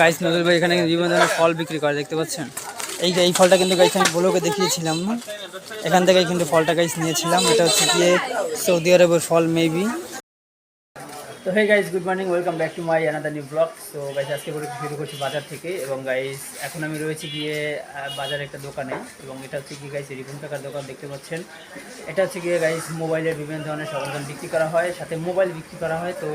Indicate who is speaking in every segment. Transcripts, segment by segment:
Speaker 1: Guys নজর ভাই এখানে বিভিন্ন ধরনের ফল বিক্রি করে, দেখতে পাচ্ছেন? এই এই ফলটা কিন্তু গাইস আমি ব্লগে দেখিয়েছিলাম। এখান থেকে কিন্তু ফলটা গাইস নিয়েছিলাম, এটা হচ্ছে গিয়ে সৌদি আরবের ফল মেবি তো hey guys good morning welcome back to my another new blog তো গাইস আজকে করে শুরু করছি বাজার থেকে এবং গাইস এখন আমি রয়েছি গিয়ে বাজারে একটা দোকানে এবং এটা হচ্ছে গিয়ে গাইস রিপন টাকার দোকান, দেখতে পাচ্ছেন। এটা হচ্ছে গিয়ে গাইস মোবাইলের বিভিন্ন ধরনের সরঞ্জাম বিক্রি করা হয়, সাথে মোবাইল বিক্রি করা হয়। তো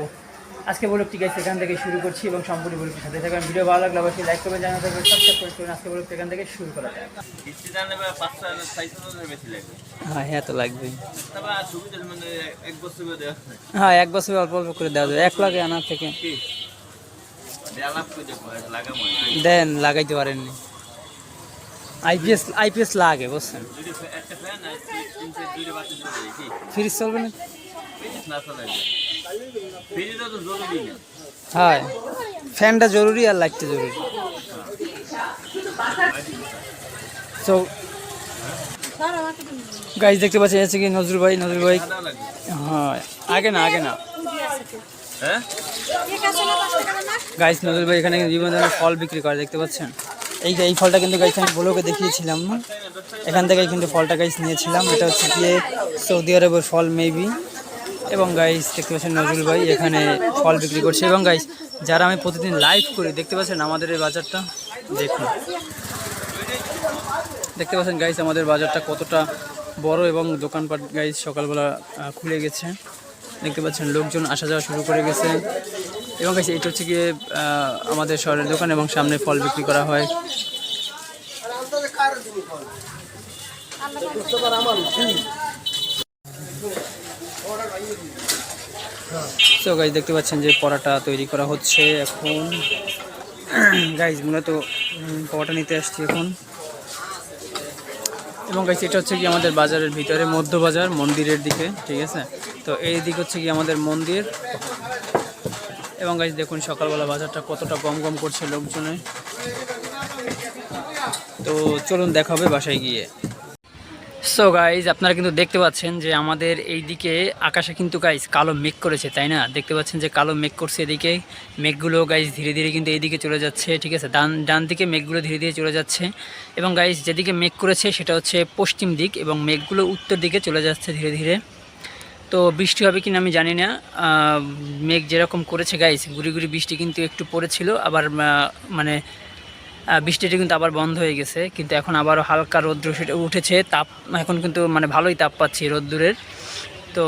Speaker 1: আজকে বলুকটি গাইস এখান থেকে শুরু করছি এবং সম্পূর্ণ বলুকটির সাথে থাকবেন ভিডিও ভালো লাগলে অবশ্যই লাইক করবেন জানা থাকবেন সাবস্ক্রাইব করে চলুন। আজকে বলুকটি এখান থেকে শুরু করা যায়
Speaker 2: কিস্তি জানলে বা পাঁচটা সাইজ অনুযায়ী বেশি লাগবে
Speaker 1: হ্যাঁ হ্যাঁ তো লাগবে।
Speaker 2: মানে হ্যাঁ
Speaker 1: এক বছর অল্প অল্প করে দেওয়া যাবে। এক লাখে আনার থেকে। দেন লাগাইতে পারেননি। আইপিএস আইপিএস লাগে বুঝছেন? ফ্রিজ চলবে না? হ্যাঁ। ফ্যানটা জরুরি আর লাইটটা জরুরি। তো গাইজ দেখতে পাচ্ছি এসে কি নজরুল ভাই? নজরুল ভাই হ্যাঁ। আগে না আগে না।
Speaker 2: হ্যাঁ?
Speaker 1: গাইজ নজরুল ভাই এখানে বিভিন্ন ধরনের ফল বিক্রি করে দেখতে পাচ্ছেন? এই যে এই ফলটা কিন্তু গাইজ আমি ব্লগে দেখিয়েছিলাম। এখান থেকে কিন্তু ফলটা গাইজ নিয়েছিলাম। এটা হচ্ছে গিয়ে সৌদি আরবের ফল মেবি এবং গাইজ দেখতে পাচ্ছেন নজরুল ভাই এখানে ফল বিক্রি করছে। এবং গাইজ যারা আমি প্রতিদিন লাইভ করি, দেখতে পাচ্ছেন আমাদের এই বাজারটা? দেখুন। দেখতে পাচ্ছেন গাইজ আমাদের বাজারটা কতটা বড় এবং দোকানপাট গাইজ সকালবেলা খুলে গেছে। দেখতে পাচ্ছেন লোকজন আসা যাওয়া শুরু করে গেছে। এবং গাইজ এটা হচ্ছে গিয়ে আমাদের শহরের দোকান এবং সামনে ফল বিক্রি করা হয়। তো গাইজ দেখতে পাচ্ছেন যে পরাটা তৈরি করা হচ্ছে এখন। গাইজ মূলত পরাটা নিতে আসছি এখন। এবং গাইজ এটা হচ্ছে কি আমাদের বাজারের ভিতরে, মধ্য বাজার, মন্দিরের দিকে, ঠিক আছে? তো, এই দিক হচ্ছে কি আমাদের মন্দির। এবং গাইজ দেখুন, সকালবেলা বাজারটা কতটা গম গম করছে লোকজনে। তো, চলুন দেখা হবে বাসায় গিয়ে। সো গাইজ আপনারা কিন্তু দেখতে পাচ্ছেন যে আমাদের এই দিকে আকাশে কিন্তু গাইজ কালো মেঘ করেছে, তাই না? দেখতে পাচ্ছেন যে কালো মেঘ করছে এদিকে। মেঘগুলো গাইজ ধীরে ধীরে কিন্তু এইদিকে চলে যাচ্ছে, ঠিক আছে? ডান ডান দিকে মেঘগুলো ধীরে ধীরে চলে যাচ্ছে। এবং গাইজ যেদিকে মেঘ করেছে সেটা হচ্ছে পশ্চিম দিক এবং মেঘগুলো উত্তর দিকে চলে যাচ্ছে ধীরে ধীরে। তো বৃষ্টি হবে কিনা আমি জানি না। মেঘ যেরকম করেছে গাইজ গুড়ি গুড়ি বৃষ্টি কিন্তু একটু পড়েছিল। আবার মানে বৃষ্টিটা কিন্তু আবার বন্ধ হয়ে গেছে, কিন্তু এখন আবারও হালকা রৌদ্র উঠেছে, তাপ এখন কিন্তু মানে ভালোই তাপ পাচ্ছি রোদ্দুরের। তো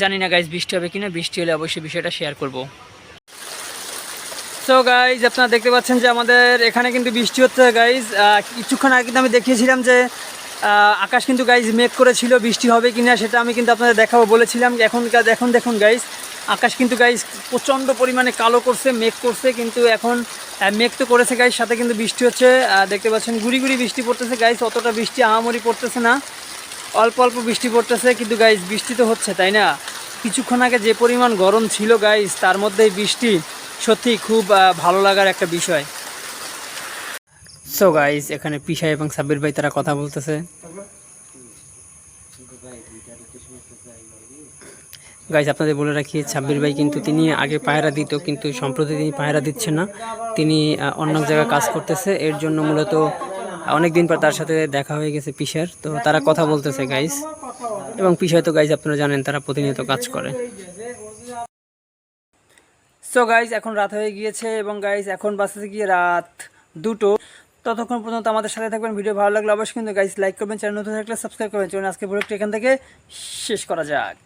Speaker 1: জানি না গাইজ বৃষ্টি হবে কিনা, বৃষ্টি হলে অবশ্যই বিষয়টা শেয়ার করব। সো গাইজ আপনারা দেখতে পাচ্ছেন যে আমাদের এখানে কিন্তু বৃষ্টি হচ্ছে গাইজ কিছুক্ষণ আগে কিন্তু আমি দেখিয়েছিলাম যে আকাশ কিন্তু গাইজ মেঘ করেছিল, বৃষ্টি হবে কিনা সেটা আমি কিন্তু আপনাদের দেখাবো, বলেছিলাম। এখন এখন দেখুন গাইজ আকাশ কিন্তু গাইজ প্রচণ্ড পরিমাণে কালো করছে, মেঘ করছে, কিন্তু এখন মেঘ তো করেছে গাইজ সাথে কিন্তু বৃষ্টি হচ্ছে। দেখতে পাচ্ছেন, গুড়ি গুড়ি বৃষ্টি পড়তেছে গাইজ অতটা বৃষ্টি আহামরি পড়তেছে না। অল্প অল্প বৃষ্টি পড়তেছে, কিন্তু গাইজ বৃষ্টি তো হচ্ছে, তাই না? কিছুক্ষণ আগে যে পরিমাণ গরম ছিল গাইজ তার মধ্যেই বৃষ্টি সত্যি খুব ভালো লাগার একটা বিষয়। সো গাইজ এখানে পিসা এবং সাব্বির ভাই তারা কথা বলতেছে। গাইজ আপনাদের বলে রাখি সাব্বির ভাই কিন্তু তিনি আগে পায়রা দিত, কিন্তু সম্প্রতি তিনি পায়রা দিচ্ছে না। তিনি অন্য জায়গায় কাজ করতেছে। এর জন্য মূলত অনেক দিন পর তার সাথে দেখা হয়ে গেছে পিসার। তো তারা কথা বলতেছে গাইজ এবং পিসায় তো গাইজ আপনারা জানেন, তারা প্রতিনিয়ত কাজ করে। সো গাইজ এখন রাত হয়ে গিয়েছে এবং গাইজ এখন বাসে গিয়ে রাত দুটো। ততক্ষণ পর্যন্ত আমাদের সাথে থাকবেন ভিডিও ভালো লাগলে অবশ্যই কিন্তু গাইজ লাইক করবেন চ্যানেল নতুন থাকলে সাবস্ক্রাইব করবেন। চলুন আজকে ব্লগটি এখান থেকে শেষ করা যাক।